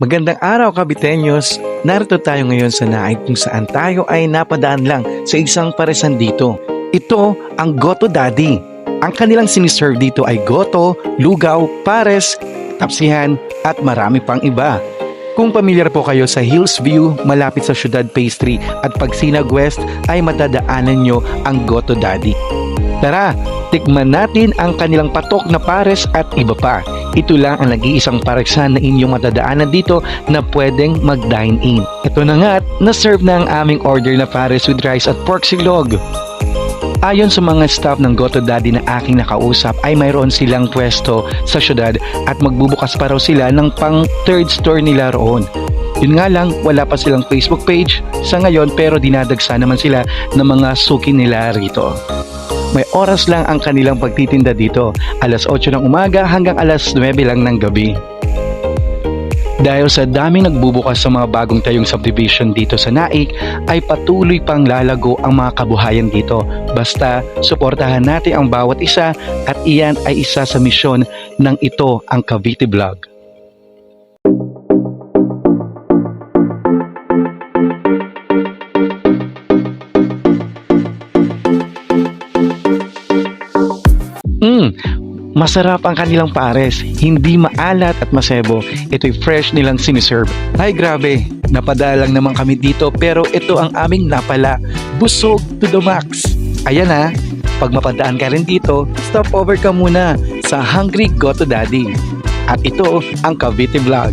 Magandang araw kabitenyos! Narito tayo ngayon sa naay kung saan tayo ay napadaan lang sa isang paresan dito. Ito ang Goto Daddy. Ang kanilang siniserve dito ay goto, lugaw, pares, tapsihan at marami pang iba. Kung pamilyar po kayo sa Hills View, malapit sa Ciudad Pastry at Pagsinag West ay madadaanan nyo ang Goto Daddy. Tara, tikman natin ang kanilang patok na pares at iba pa. Ito lang ang nag-iisang paresan na inyong matadaanan dito na pwedeng mag-dine in. Ito na nga at na-serve na ang aming order na pares with rice at pork silog. Ayon sa mga staff ng Goto Daddy na aking nakausap ay mayroon silang pwesto sa syudad at magbubukas pa raw sila ng pang third store nila roon. Yun nga lang, wala pa silang Facebook page sa ngayon pero dinadagsa naman sila ng mga suki nila rito. May oras lang ang kanilang pagtitinda dito, alas 8 ng umaga hanggang alas 9 lang ng gabi. Dahil sa daming nagbubukas sa mga bagong tayong subdivision dito sa Naik, ay patuloy pang lalago ang mga kabuhayan dito. Basta suportahan natin ang bawat isa at iyan ay isa sa misyon ng ito ang Cavite Vlog. Masarap ang kanilang pares. Hindi maalat at masebo. Ito'y fresh nilang siniserve. Ay grabe, napadala lang naman kami dito pero ito ang aming napala. Busog to the max. Ayan ha, pag mapadaan ka rin dito, stop over ka muna sa Hungry Goto Daddy. At ito ang Cavite Vlog.